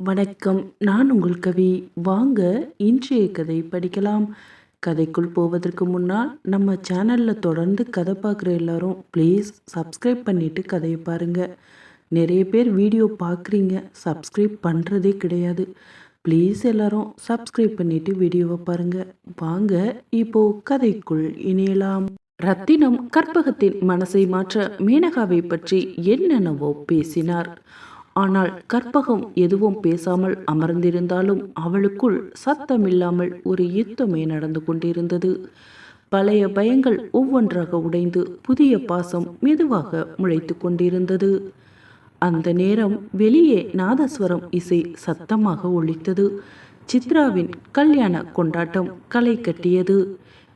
வணக்கம். நான் உங்கள் கவி. வாங்க இன்றைய கதை படிக்கலாம். கதைக்குள் போவதற்கு முன்னால் நம்ம சேனலில் தொடர்ந்து கதை பார்க்குற எல்லாரும் ப்ளீஸ் சப்ஸ்கிரைப் பண்ணிவிட்டு கதையை பாருங்கள் நிறைய பேர் வீடியோ பார்க்குறீங்க. சப்ஸ்கிரைப் பண்ணுறதே கிடையாது. ப்ளீஸ் எல்லாரும் சப்ஸ்கிரைப் பண்ணிவிட்டு வீடியோவை பாருங்கள் வாங்க இப்போ கதைக்குள் இணையலாம். ரத்தினம் கற்பகத்தின் மனசை மாற்ற மேனகாவை பற்றி என்னென்னவோ பேசினார். ஆனால் கற்பகம் எதுவும் பேசாமல் அமர்ந்திருந்தாலும் அவளுக்குள் சத்தமில்லாமல் ஒரு யுத்தமே நடந்து கொண்டிருந்தது. பழைய பயங்கள் ஒவ்வொன்றாக உடைந்து புதிய பாசம் மெதுவாக முளைத்து கொண்டிருந்தது. அந்த நேரம் வெளியே நாதஸ்வரம் இசை சத்தமாக ஒழித்தது சித்ராவின் கல்யாண கொண்டாட்டம் களை கட்டியது.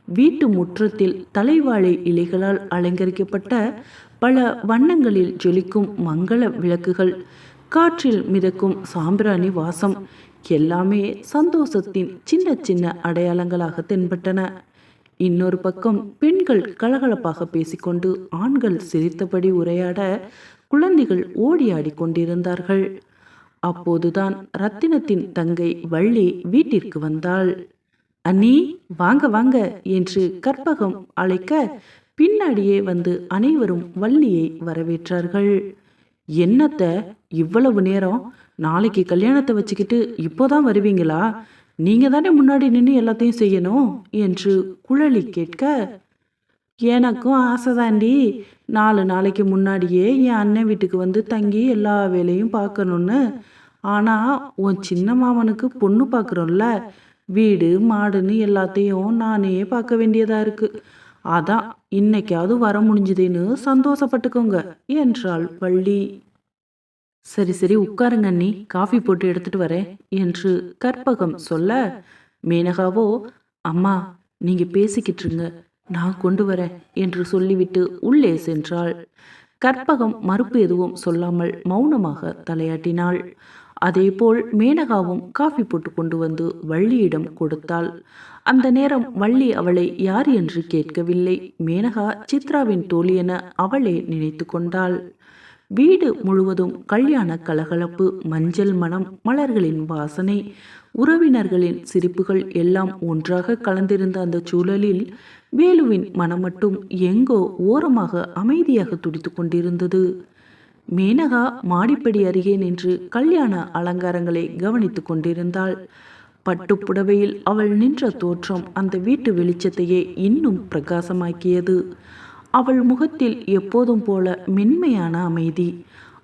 வீட்டு முற்றத்தில் தலைவாழை இலைகளால் அலங்கரிக்கப்பட்ட பல வண்ணங்களில் ஜொலிக்கும் மங்கள விளக்குகள் காற்றில் மிதக்கும் சாம்பிராணி வாசம் எல்லாமே சந்தோஷத்தின் சின்ன சின்ன அடையாளங்களாக தென்பட்டன. இன்னொரு பக்கம் பெண்கள் கலகலப்பாக பேசிக்கொண்டு ஆண்கள் சிரித்தபடி உரையாட குழந்தைகள் ஓடி கொண்டிருந்தார்கள். அப்போதுதான் ரத்தினத்தின் தங்கை வள்ளி வீட்டிற்கு வந்தாள். அண்ணி வாங்க வாங்க என்று கற்பகம் அழைக்க பின்னாடியே வந்து அனைவரும் வள்ளியை வரவேற்றார்கள். என்னத்த இவ்வளவு நேரம்? நாளைக்கு கல்யாணத்தை வச்சுக்கிட்டு இப்போதான் வருவீங்களா? நீங்க தானே முன்னாடி நின்று எல்லாத்தையும் செய்யணும்? என்று குழலி கேட்க எனக்கும் ஆசைதாண்டி. நாலு நாளைக்கு முன்னாடியே என் அண்ணன் வீட்டுக்கு வந்து தங்கி எல்லா வேலையும் பார்க்கணுன்னு ஆனால் உன் சின்ன மாமனுக்கு பொண்ணு பார்க்குறோம்ல. வீடு மாடுன்னு எல்லாத்தையும் நானே பார்க்க வேண்டியதாக இருக்குது அதான் இன்னைக்காவது வர முடிஞ்சுதுன்னு சந்தோஷப்பட்டுக்கோங்க என்றாள் வள்ளி. சரி சரி உட்காருங்க அண்ணி காஃபி போட்டு எடுத்துட்டு வரேன் என்று கற்பகம் சொல்ல மேனகாவோ அம்மா நீங்க பேசிக்கிட்டு இருங்க நான் கொண்டு வரேன் என்று சொல்லிவிட்டு உள்ளே சென்றாள். கற்பகம் மறுப்பு எதுவும் சொல்லாமல் மௌனமாக தலையாட்டினாள். அதேபோல் மேனகாவும் காஃபி போட்டு கொண்டு வந்து வள்ளியிடம் கொடுத்தாள். அந்த நேரம் வள்ளி அவளை யார் என்று கேட்கவில்லை. மேனகா சித்ராவின் தோழி என அவளே நினைத்து கொண்டாள். வீடு முழுவதும் கல்யாண கலகலப்பு மஞ்சள் மனம் மலர்களின் வாசனை உறவினர்களின் சிரிப்புகள் எல்லாம் ஒன்றாக கலந்திருந்த அந்த சூழலில் வேலுவின் மனம் மட்டும் எங்கோ ஓரமாக அமைதியாக துடித்து கொண்டிருந்தது. மேனகா மாடிப்படி அருகே நின்று கல்யாண அலங்காரங்களை கவனித்துக் கொண்டிருந்தாள். பட்டுப்புடவையில் அவள் நின்ற தோற்றம் அந்த வீட்டு வெளிச்சத்தையே இன்னும் பிரகாசமாக்கியது. அவள் முகத்தில் எப்போதும் போல மென்மையான அமைதி.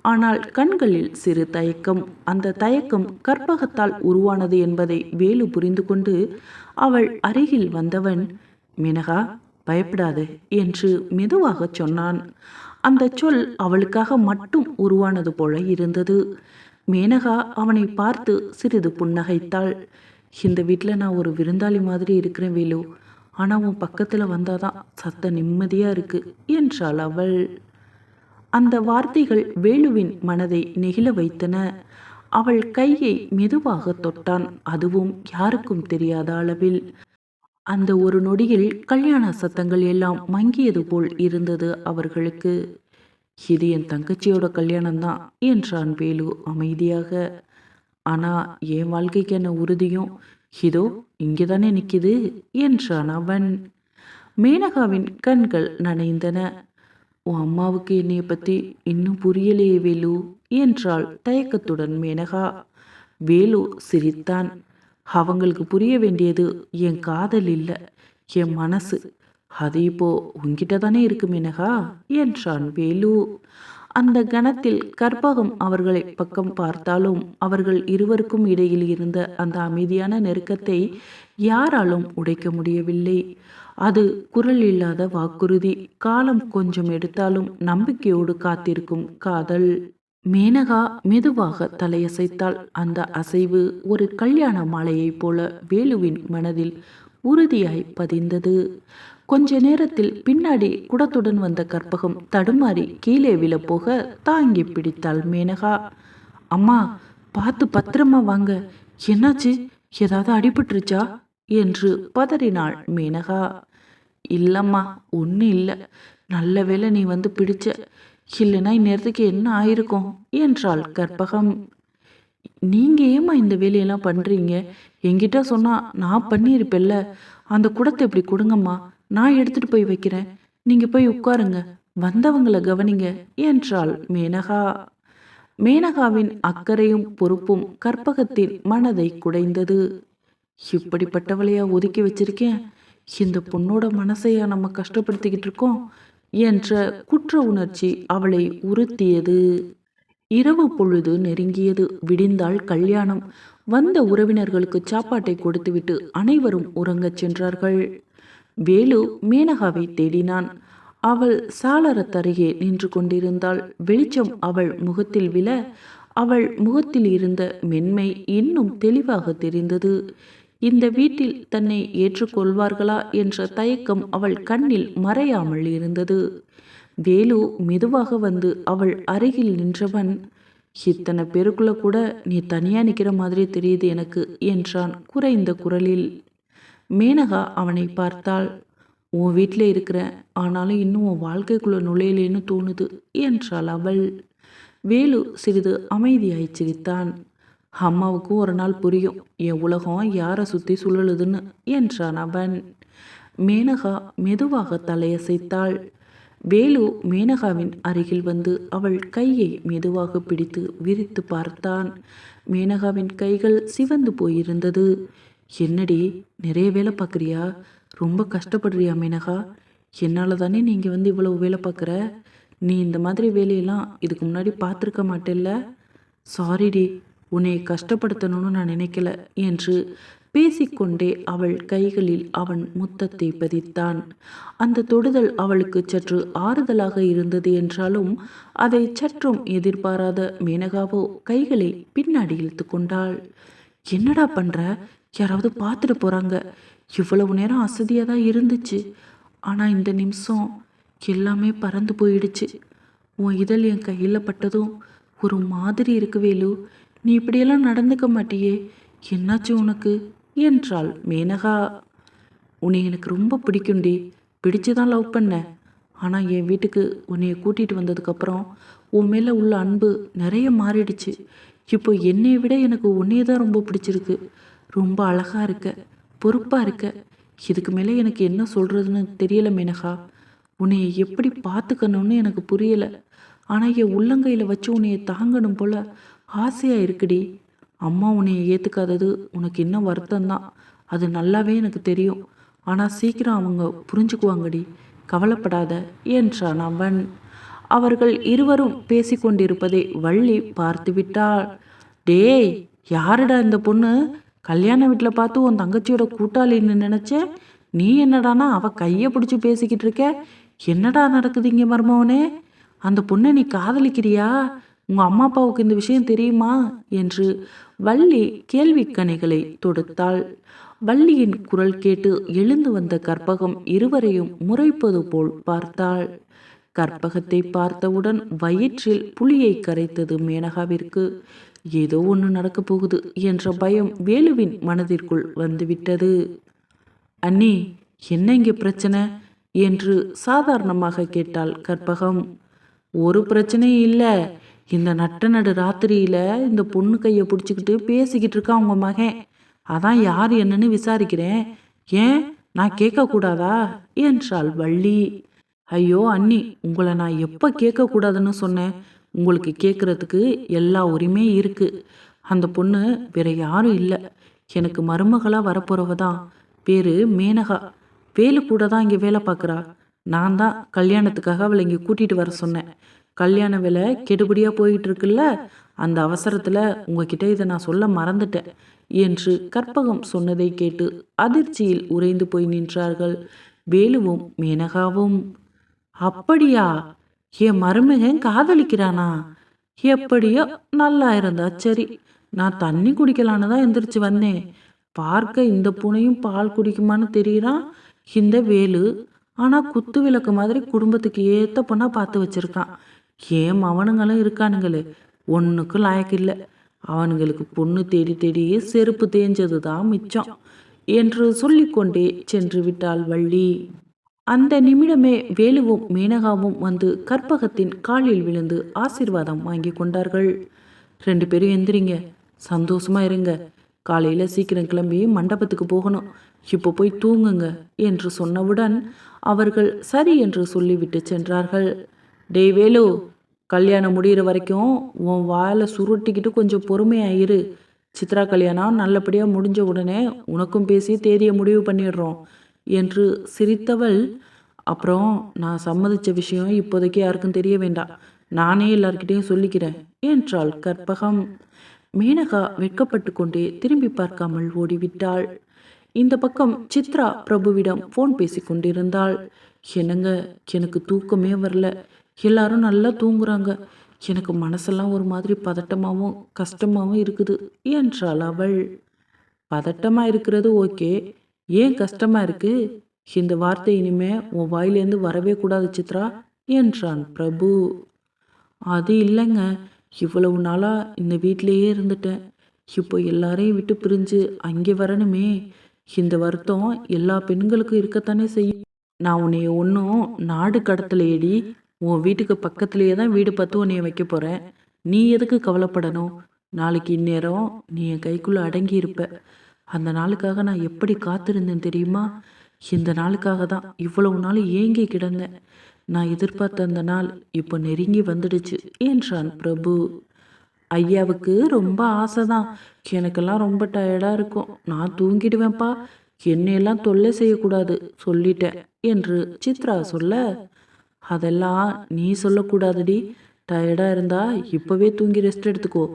ஆனால் கண்களில் சிறு தயக்கம். அந்த தயக்கம் கற்பகத்தால் உருவானது என்பதை வேலு புரிந்து கொண்டு அவள் அருகில் வந்தவன் மினகா பயப்படாது என்று மெதுவாக சொன்னான். அந்த சொல் அவளுக்காக மட்டும் உருவானது போல இருந்தது. மேனகா அவனை பார்த்து சிறிது புன்னகைத்தாள். இந்த வீட்டில் நான் ஒரு விருந்தாளி மாதிரி இருக்கிறேன் வேலு. ஆனால் உன் பக்கத்தில் வந்தாதான் சத்த நிம்மதியாக இருக்கு என்றாள் அவள். அந்த வார்த்தைகள் வேலுவின் மனதை நெகிழ வைத்தன. அவள் கையை மெதுவாக தொட்டான். அதுவும் யாருக்கும் தெரியாத அளவில். அந்த ஒரு நொடியில் கல்யாண சத்தங்கள் எல்லாம் மங்கியது போல் இருந்தது அவர்களுக்கு. இது என் தங்கச்சியோட கல்யாணம் தான் என்றான் வேலு அமைதியாக. ஆனால் என் வாழ்க்கைக்கான உறுதியும்? இதோ இங்கே தானே நிற்கிது என்றான் அவன். மேனகாவின் கண்கள் நனைந்தன. உன் அம்மாவுக்கு என்னைய பற்றி இன்னும் புரியலையே வேலு என்றாள் தயக்கத்துடன் மேனகா. வேலு சிரித்தான். அவங்களுக்கு புரிய வேண்டியது என் காதல் இல்லை என் மனசு. அது இப்போ உன்கிட்ட தானே இருக்கு மேனகா? என்றான் வேலு. அந்த கணத்தில் கற்பகம் அவர்களை பக்கம் பார்த்தாலும் அவர்கள் இருவருக்கும் இடையில் இருந்த அந்த அமைதியான நெருக்கத்தை யாராலும் உடைக்க முடியவில்லை. அது குரல் இல்லாத வாக்குறுதி காலம் கொஞ்சம் எடுத்தாலும் நம்பிக்கையோடு காத்திருக்கும் காதல். மேனகா மெதுவாக தலையசைத்தால் அந்த அசைவு ஒரு கல்யாண மாலையைப் போல வேலுவின் மனதில் உறுதியாய் பதிந்தது. கொஞ்ச நேரத்தில் பின்னாடி குடத்துடன் வந்த கற்பகம் தடுமாறி கீழே விழப்போக தாங்கி பிடித்தாள் மேனகா. அம்மா பார்த்து பத்திரமா வாங்க. என்னாச்சு? ஏதாவது அடிபட்டுருச்சா? என்று பதறினாள் மேனகா. இல்லம்மா ஒன்றும் இல்லை. நல்ல வேளை நீ வந்து பிடிச்ச. இல்லைன்னா இந்நேரத்துக்கு என்ன ஆயிருக்கும்? என்றாள் கற்பகம். நீங்கள் ஏம்மா இந்த வேலையெல்லாம் பண்ணுறீங்க என்கிட்ட சொன்னால் நான் பண்ணியிருப்பேல்ல அந்த குடத்தை இப்படி கொடுங்கம்மா. நான் எடுத்துட்டு போய் வைக்கிறேன். நீங்கள் போய் உட்காருங்க. வந்தவங்களை கவனிங்க என்றாள் மேனகா. மேனகாவின் அக்கறையும் பொறுப்பும் கற்பகத்தின் மனதை குடைந்தது. இப்படிப்பட்டவளையா ஒதுக்கி வச்சிருக்கேன். இந்த பொண்ணோட மனசையா நம்ம கஷ்டப்படுத்திக்கிட்டு இருக்கோம் என்ற குற்ற உணர்ச்சி அவளை உறுத்தியது. இரவு பொழுது நெருங்கியது. விடிந்தால் கல்யாணம். வந்த உறவினர்களுக்கு சாப்பாட்டை கொடுத்துவிட்டு அனைவரும் உறங்கச் சென்றார்கள். வேலு மேனகாவை தேடினான். அவள் சாளரத்தருகே நின்று கொண்டிருந்தாள். வெளிச்சம் அவள் முகத்தில் விழ அவள் முகத்தில் இருந்த மென்மை இன்னும் தெளிவாக தெரிந்தது. இந்த வீட்டில் தன்னை ஏற்றுக்கொள்வார்களா என்ற தயக்கம் அவள் கண்ணில் மறையாமல் இருந்தது. வேலு மெதுவாக வந்து அவள் அருகில் நின்றவன் இத்தனை பேருக்குள்ள கூட நீ தனியா நிற்கிற மாதிரி தெரியுது எனக்கு என்றான் குறைந்த குரலில். மேனகா அவனை பார்த்தாள். உன் வீட்டில் இருக்கிற ஆனாலும் இன்னும் உன் வாழ்க்கைக்குள்ள நுழையலேன்னு தோணுது என்றாள் அவள். வேலு சிறிது அமைதியாய் சிரித்தான். அம்மாவுக்கும் ஒரு நாள் புரியும் என் உலகம் யாரை சுற்றி சுழலுதுன்னு என்றான் அவன். மேனகா மெதுவாக தலையசைத்தாள். வேலு மேனகாவின் அருகில் வந்து அவள் கையை மெதுவாக பிடித்து விரித்து பார்த்தான். மேனகாவின் கைகள் சிவந்து போயிருந்தது. என்னடி நிறைய வேலை பார்க்குறியா? ரொம்ப கஷ்டப்படுறியா மேனகா? என்னால் தானே நீங்கள் வந்து இவ்வளவு வேலை பார்க்குற? நீ இந்த மாதிரி வேலையெல்லாம் இதுக்கு முன்னாடி பார்த்துருக்க மாட்டேல்ல? சாரிடி உன்னை கஷ்டப்படுத்தணும்னு நான் நினைக்கல என்று பேசிக்கொண்டே அவள் கைகளில் அவன் முத்தத்தை பதித்தான். அந்த தொடுதல் அவளுக்கு சற்று ஆறுதலாக இருந்தது என்றாலும் அதை சற்றும் எதிர்பாராத மேனகாவோ கைகளை பின்னாடி இழுத்து கொண்டாள். என்னடா பண்ற? யாராவது பார்த்துட்டு போகிறாங்க இவ்வளவு நேரம் அசதியாக தான் இருந்துச்சு. ஆனால் இந்த நிமிஷம் எல்லாமே பறந்து போயிடுச்சு. உன் இதழ் என் கையில் பட்டதும் ஒரு மாதிரி இருக்கு வேலு. நீ இப்படியெல்லாம் நடந்துக்க மாட்டியே. என்னாச்சு உனக்கு? என்றாள் மேனகா. உன்னை எனக்கு ரொம்ப பிடிக்கும்டி. பிடிச்சு தான் லவ் பண்ணேன் ஆனால் என் வீட்டுக்கு உன்னைய கூட்டிகிட்டு வந்ததுக்கப்புறம் உன் மேலே உள்ள அன்பு நிறைய மாறிடுச்சு. இப்போ என்னை விட எனக்கு உன்னையே தான் ரொம்ப பிடிச்சிருக்கு. ரொம்ப அழகாக இருக்க பொறுப்பாக இருக்க. இதுக்கு மேலே எனக்கு என்ன சொல்கிறதுன்னு தெரியல மேனகா. உன்னைய எப்படி பார்த்துக்கணும்னு எனக்கு புரியலை. ஆனால் என் உள்ளங்கையில் வச்சு உன்னைய தாங்கணும் போல் ஆசையாக இருக்குடி. அம்மா உன்னைய ஏற்றுக்காதது உனக்கு இன்னும் வருத்தம் தான் அது நல்லாவே எனக்கு தெரியும். ஆனால் சீக்கிரம் அவங்க புரிஞ்சுக்குவாங்கடி. கவலைப்படாத என்றான் அவன். அவர்கள் இருவரும் பேசிக்கொண்டிருப்பதை வள்ளி பார்த்து விட்டாள் டேய் யாருடா இந்த பொண்ணு? கல்யாண வீட்டில் பார்த்து உன் தங்கச்சியோட கூட்டாளின்னு நினச்சேன் நீ என்னடானா அவ கையை பிடிச்சி பேசிக்கிட்டு இருக்க? என்னடா நடக்குது இங்கே மருமவனே? அந்த பொண்ணை நீ காதலிக்கிறியா? உங்கள் அம்மா அப்பாவுக்கு இந்த விஷயம் தெரியுமா? என்று வள்ளி கேள்விக்கணைகளை தொடுத்தாள். வள்ளியின் குரல் கேட்டு எழுந்து வந்த கற்பகம் இருவரையும் முறைப்பது போல் பார்த்தாள். கற்பகத்தை பார்த்தவுடன் வயிற்றில் புளியை கரைத்தது மேனகாவிற்கு. ஏதோ ஒன்று நடக்கப் போகுது என்ற பயம் வேலுவின் மனதிற்குள் வந்துவிட்டது. அண்ணி என்ன இங்கே பிரச்சனை? என்று சாதாரணமாக கேட்டாள் கற்பகம். ஒரு பிரச்சனையும் இல்லை. இந்த நட்ட நடு ராத்திரியில் இந்த பொண்ணு கையை பிடிச்சிக்கிட்டு பேசிக்கிட்டு இருக்கான் உங்கள் மகன். அதான் யார் என்னன்னு விசாரிக்கிறேன். ஏன்? நான் கேட்கக்கூடாதா என்றாள் வள்ளி. ஐயோ அண்ணி உங்களை நான் எப்போ கேட்கக்கூடாதுன்னு சொன்னேன்? உங்களுக்கு கேட்குறதுக்கு எல்லா உரிமையும் இருக்குது அந்த பொண்ணு வேற யாரும் இல்லை. எனக்கு மருமகளாக வரப்போகிறவ தான் பேர் மேனகா. வேலு கூட தான் இங்கே வேலை பார்க்குறா நான் தான் கல்யாணத்துக்காக அவளை இங்கே கூட்டிகிட்டு வர சொன்னேன். கல்யாண வேலை கெடுபடியாக போயிட்டு இருக்குல்ல அந்த அவசரத்தில் உங்ககிட்ட இதை நான் சொல்ல மறந்துட்டேன் என்று கற்பகம் சொன்னதை கேட்டு அதிர்ச்சியில் உறைந்து போய் நின்றார்கள். வேலுவும் மேனகாவும். அப்படியா? என் மருமகன் காதலிக்கிறானா? எப்படியோ நல்லா இருந்தா சரி. நான் தண்ணி குடிக்கலான்னு தான் எந்திரிச்சு வந்தேன். பார்க்க இந்த பூனையும் பால் குடிக்குமான்னு தெரியுறான் இந்த வேலு. ஆனால் குத்து விளக்கு மாதிரி குடும்பத்துக்கு ஏற்ற பொண்ணாக பார்த்து வச்சிருக்கான். ஏன் அவனுங்களும் இருக்கானுங்களே? ஒன்றுக்கும் லாயக்கு இல்லை. அவனுங்களுக்கு பொண்ணு தேடி தேடி செருப்பு தேஞ்சது தான் மிச்சம். என்று சொல்லிக்கொண்டே சென்று விட்டாள் வள்ளி. அந்த நிமிடமே வேலுவும் மேனகாவும் வந்து கற்பகத்தின் காலில் விழுந்து ஆசிர்வாதம் வாங்கி கொண்டார்கள். ரெண்டு பேரும் எந்திரிங்க. சந்தோஷமா இருங்க. காலையில் சீக்கிரம் கிளம்பி மண்டபத்துக்கு போகணும். இப்போ போய் தூங்குங்க என்று சொன்னவுடன் அவர்கள் சரி என்று சொல்லிவிட்டு சென்றார்கள். டேய் வேலு கல்யாணம் முடிகிற வரைக்கும் உன் வாயில சுருட்டிக்கிட்டு கொஞ்சம் பொறுமையாக இரு சித்ரா கல்யாணம் நல்லபடியாக முடிஞ்ச உடனே உனக்கும் பேசி தேதியை முடிவு பண்ணிடுறோம். என்று சிரித்தவள் அப்புறம் நான் சம்மதிச்ச விஷயம் இப்போதைக்கு யாருக்கும் தெரிய வேண்டாம். நானே எல்லார்கிட்டயும் சொல்லிக்கிறேன் என்றாள் கற்பகம். மேனகா வெட்கப்பட்டு கொண்டே திரும்பி பார்க்காமல் ஓடிவிட்டாள். இந்த பக்கம் சித்ரா பிரபுவிடம் ஃபோன் பேசி கொண்டிருந்தாள். என்னங்க எனக்கு தூக்கமே வரல. எல்லாரும் நல்லா தூங்குறாங்க. எனக்கு மனசெல்லாம் ஒரு மாதிரி பதட்டமாகவும் கஷ்டமாகவும் இருக்குது என்றாள் அவள். பதட்டமாக இருக்கிறது ஓகே. ஏன் கஷ்டமாக இருக்கு? இந்த வார்த்தை இனிமே உன் வாயிலேருந்து வரவே கூடாது சித்ரா என்றான் பிரபு. அது இல்லைங்க. இவ்வளவு நாளாக இந்த வீட்டிலேயே இருந்துட்டேன். இப்போ எல்லாரையும் விட்டு பிரிஞ்சு அங்கே வரணுமே. இந்த வருத்தம் எல்லா பெண்களுக்கும் இருக்கத்தானே செய்யும். நான் உன்னைய ஒன்றும் நாடு கடத்தலையடி உன் வீட்டுக்கு பக்கத்துலேயே தான் வீடு பார்த்து உன்னைய வைக்க போகிறேன் நீ எதுக்கு கவலைப்படணும்? நாளைக்கு இந்நேரம் நீ என் கைக்குள்ளே அடங்கி இருப்ப அந்த நாளுக்காக நான் எப்படி காத்திருந்தேன் தெரியுமா? இந்த நாளுக்காக தான் இவ்வளவு நாள் ஏங்கி கிடந்தேன். நான் எதிர்பார்த்த அந்த நாள் இப்போ நெருங்கி வந்துடுச்சு என்றான் பிரபு. ஐயாவுக்கு ரொம்ப ஆசை தான் எனக்கெல்லாம் ரொம்ப டயர்டாக இருக்கும். நான் தூங்கிடுவேன்ப்பா. என்னையெல்லாம் தொல்லை செய்யக்கூடாது சொல்லிட்டேன் என்று சித்ரா சொல்ல. அதெல்லாம் நீ சொல்லக்கூடாதுடி. டயர்டாக இருந்தா இப்போவே தூங்கி ரெஸ்ட் எடுத்துக்கோ.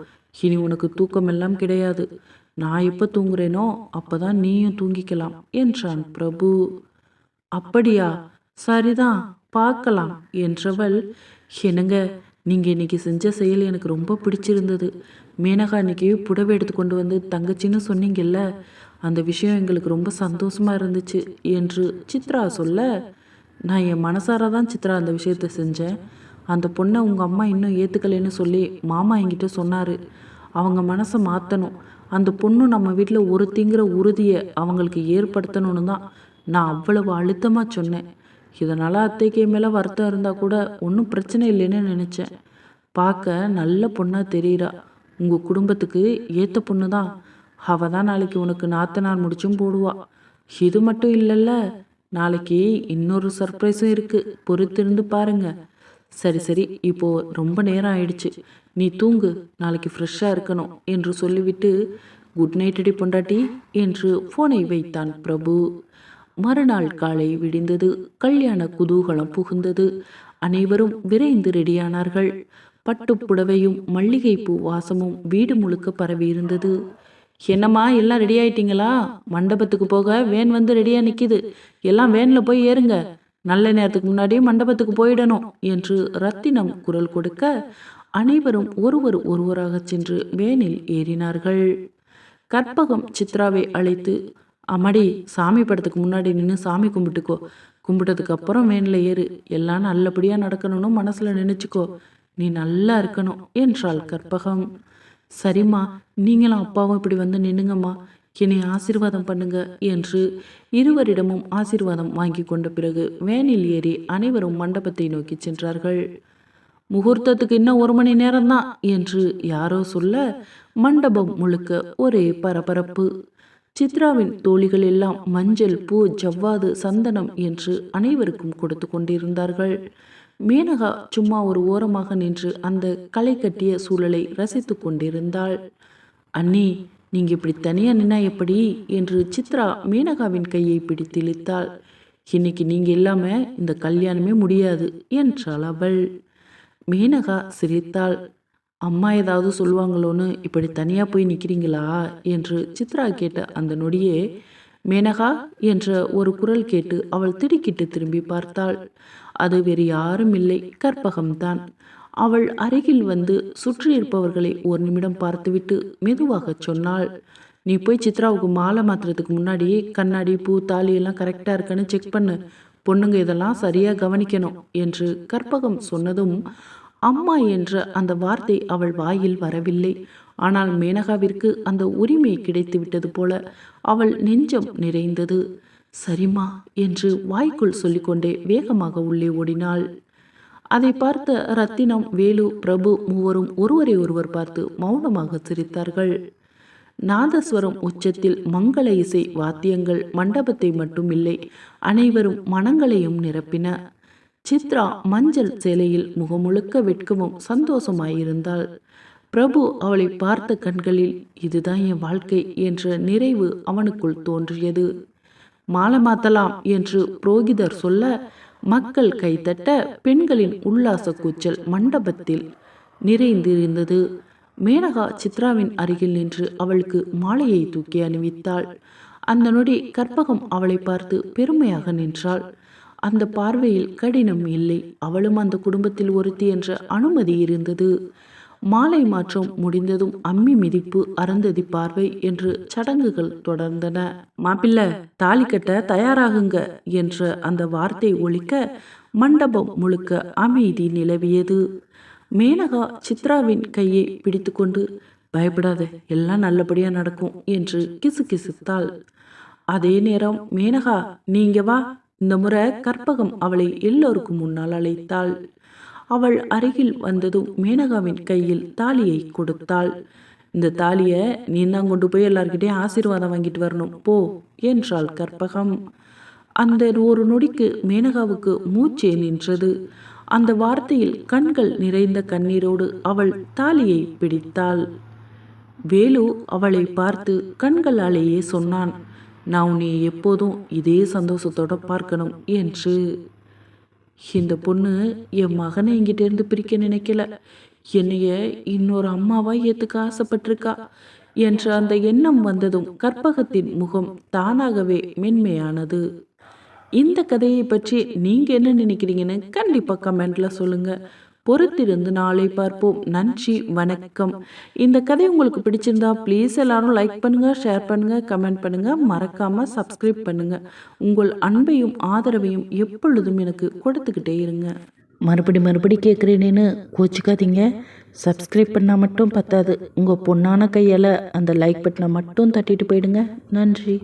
இனி உனக்கு தூக்கம் எல்லாம் கிடையாது. நான் எப்போ தூங்குறேனோ அப்போதான் நீயும் தூங்கிக்கலாம் என்றான் பிரபு. அப்படியா? சரிதான் பார்க்கலாம் என்றவள். என்னங்க நீங்கள் இன்னைக்கு செஞ்ச செயல் எனக்கு ரொம்ப பிடிச்சிருந்தது. மேனகா இன்னைக்கு புடவை எடுத்து கொண்டு வந்து தங்கச்சின்னு சொன்னீங்கல்ல அந்த விஷயம் எங்களுக்கு ரொம்ப சந்தோஷமா இருந்துச்சு என்று சித்ரா சொல்ல. நான் என் மனசார தான் சித்ரா அந்த விஷயத்த செஞ்சேன். அந்த பொண்ணை உங்கள் அம்மா இன்னும் ஏற்றுக்கலைன்னு சொல்லி மாமா என்கிட்ட சொன்னார். அவங்க மனசை மாற்றணும் அந்த பொண்ணு நம்ம வீட்டில் ஒருத்திங்கிற உறுதியை அவங்களுக்கு ஏற்படுத்தணும்னு தான் நான் அவ்வளவு அழுத்தமாக சொன்னேன். இதனால் அத்தைக்கு மேலே வருத்தம் இருந்தால் கூட ஒன்றும் பிரச்சனை இல்லைன்னு நினச்சேன். பார்க்க நல்ல பொண்ணாக தெரியுறா. உங்கள் குடும்பத்துக்கு ஏற்ற பொண்ணு தான். அவள் தான் நாளைக்கு உனக்கு நாத்தனார் முடிச்சும் போடுவா. இது மட்டும் இல்லைல்ல நாளைக்கு இன்னொரு சர்ப்ரைஸும் இருக்குது பொறுத்திருந்து பாருங்க. சரி சரி. இப்போது ரொம்ப நேரம் ஆயிடுச்சு. நீ தூங்கு நாளைக்கு ஃப்ரெஷ்ஷாக இருக்கணும் என்று சொல்லிவிட்டு குட் நைட் அடி பொண்டாட்டி என்று ஃபோனை வைத்தான் பிரபு. மறுநாள் காலை விடிந்தது கல்யாண குதூகலம் புகுந்தது. அனைவரும் விரைந்து ரெடியானார்கள். பட்டுப்புடவையும் மல்லிகைப்பூ வாசமும் வீடு முழுக்க பரவியிருந்தது என்னம்மா எல்லாம் ரெடி ஆயிட்டீங்களா? மண்டபத்துக்கு போக வேன் வந்து ரெடியாக நிற்கிது எல்லாம் வேனில் போய் ஏறுங்க. நல்ல நேரத்துக்கு முன்னாடி மண்டபத்துக்கு போயிடணும் என்று ரத்தினம் குரல் கொடுக்க அனைவரும் ஒருவர் ஒருவராக சென்று வேனில் ஏறினார்கள். கற்பகம் சித்ராவை அழைத்து அம்மாடி சாமி படத்துக்கு முன்னாடி நின்று சாமி கும்பிட்டுக்கோ. கும்பிட்டதுக்கு அப்புறம் வேனில் ஏறு. எல்லாம் நல்லபடியாக நடக்கணும்னு மனசில் நினச்சிக்கோ. நீ நல்லா இருக்கணும் என்றாள் கற்பகம். சரிம்மா நீங்களும் அப்பாவும் இப்படி வந்து நின்னுங்கம்மா. என்னை ஆசீர்வாதம் பண்ணுங்க என்று இருவரிடமும் ஆசீர்வாதம் வாங்கி கொண்ட பிறகு வேனில் ஏறி அனைவரும் மண்டபத்தை நோக்கி சென்றார்கள். முகூர்த்தத்துக்கு இன்னும் ஒரு மணி நேரம்தான் என்று யாரோ சொல்ல மண்டபம் முழுக்க ஒரே பரபரப்பு. சித்ராவின் தோழிகள் எல்லாம் மஞ்சள் பூ ஜவ்வாது சந்தனம் என்று அனைவருக்கும் கொடுத்து கொண்டிருந்தார்கள். மேனகா சும்மா ஒரு ஓரமாக நின்று அந்த களை கட்டிய சூழலை ரசித்து கொண்டிருந்தாள். அண்ணி நீங்க இப்படி தனியா நின்னா எப்படி? என்று சித்ரா மேனகாவின் கையை பிடித்து இழுத்தாள். இன்னைக்கு நீங்க இல்லாம இந்த கல்யாணமே முடியாது என்றாள் அவள். மேனகா சிரித்தாள். அம்மா ஏதாவது சொல்லுவாங்களோன்னு இப்படி தனியாக போய் நிற்கிறீங்களா என்று சித்ரா கேட்ட அந்த நொடியே மேனகா என்ற ஒரு குரல் கேட்டு அவள் திடுக்கிட்டு திரும்பி பார்த்தாள். அது வேறு யாரும் இல்லை கற்பகம்தான். அவள் அருகில் வந்து சுற்றி இருப்பவர்களை ஒரு நிமிடம் பார்த்துவிட்டு மெதுவாக சொன்னாள். நீ போய் சித்ராவுக்கு மாலை மாத்துறதுக்கு முன்னாடி கண்ணாடி பூ தாலி எல்லாம் கரெக்டாக இருக்கான்னு செக் பண்ணு. பொண்ணுங்க இதெல்லாம் சரியாக கவனிக்கணும் என்று கற்பகம் சொன்னதும் அம்மா என்ற அந்த வார்த்தை அவள் வாயில் வரவில்லை. ஆனால் மேனகாவிற்கு அந்த உரிமை கிடைத்து விட்டது போல அவள் நெஞ்சம் நிறைந்தது. சரிம்மா என்று வாய்க்குள் சொல்லிக்கொண்டே வேகமாக உள்ளே ஓடினாள். அதை பார்த்த ரத்தினம் வேலு பிரபு மூவரும் ஒருவரை ஒருவர் பார்த்து மௌனமாக சிரித்தார்கள். நாதஸ்வரம் உச்சத்தில் மங்கள இசை வாத்தியங்கள் மண்டபத்தை மட்டுமில்லை அனைவரும் மனங்களையும் நிரப்பின. சித்ரா மஞ்சள் சேலையில் முகமுழுக்க வெட்கமும் சந்தோஷமாயிருந்தாள். பிரபு அவளை பார்த்த கண்களில் இதுதான் என் வாழ்க்கை என்ற நிறைவு அவனுக்குள் தோன்றியது. மாலை மாத்தலாம் என்று புரோகிதர் சொல்ல மக்கள் கைத்தட்ட பெண்களின் உல்லாச கூச்சல் மண்டபத்தில் நிறைந்திருந்தது. மேனகா சித்ராவின் அருகில் நின்று அவளுக்கு மாலையை தூக்கி அணிவித்தாள். அந்த நொடி கற்பகம் அவளை பார்த்து பெருமையாக நின்றாள். அந்த பார்வையில் கடினம் இல்லை. அவளும் அந்த குடும்பத்தில் ஒருத்தி என்ற அனுமதி இருந்தது. மாலை மாற்றம் முடிந்ததும் அம்மி மிதிப்பு அறந்ததி பார்வை என்று சடங்குகள் தொடர்ந்தன. மாப்பிள்ள தாலி கட்ட தயாராகுங்க என்ற அந்த வார்த்தை ஒழிக்க மண்டபம் முழுக்க அமைதி நிலவியது. மேனகா சித்ராவின் கையை பிடித்துக்கொண்டு பயப்படாத எல்லாம் நல்லபடியா நடக்கும் என்று கிசுகிசுத்தாள். அதே நேரம் மேனகா நீங்க வா இந்த முறை கற்பகம் அவளை எல்லோருக்கும் முன்னால் அழைத்தாள். அவள் அருகில் வந்ததும் மேனகாவின் கையில் தாலியை கொடுத்தாள். இந்த தாலியை நீ தான் கொண்டு போய் எல்லார்கிட்டையும் ஆசீர்வாதம் வாங்கிட்டு வரணும் போ என்றாள் கற்பகம். அந்த ஒரு நொடிக்கு மேனகாவுக்கு மூச்சே நின்றது. அந்த வார்த்தையில் கண்கள் நிறைந்த கண்ணீரோடு அவள் தாலியை பிடித்தாள். வேலு அவளை பார்த்து கண்களாலேயே சொன்னான் நான் உன்னை எப்போதும் இதே சந்தோஷத்தோட பார்க்கணும் என்று. இந்த பொண்ணு என் மகனை என்கிட்டேருந்து பிரிக்க நினைக்கல. என்னைய இன்னொரு அம்மாவா ஏத்துக்க ஆசைப்பட்டிருக்கா என்ற அந்த எண்ணம் வந்ததும் கற்பகத்தின் முகம் தானாகவே மென்மையானது. இந்த கதையை பற்றி நீங்க என்ன நினைக்கிறீங்கன்னு கண்டிப்பா கமெண்ட்ல சொல்லுங்க. பொறுத்திருந்து நாளை பார்ப்போம். நன்றி வணக்கம். இந்த கதை உங்களுக்கு பிடிச்சிருந்தா ப்ளீஸ் எல்லாரும் லைக் பண்ணுங்க ஷேர் பண்ணுங்க கமெண்ட் பண்ணுங்க. மறக்காம சப்ஸ்கிரைப் பண்ணுங்க. உங்கள் அன்பையும் ஆதரவையும் எப்பொழுதும் எனக்கு கொடுத்துக்கிட்டே இருங்க. மறுபடி மறுபடி கேட்குறேனேன்னு கோச்சிக்காதீங்க. சப்ஸ்கிரைப் பண்ணால் மட்டும் பத்தாது. உங்கள் பொண்ணான கையால் அந்த லைக் பட்டனை மட்டும் தட்டிட்டு போயிடுங்க. நன்றி.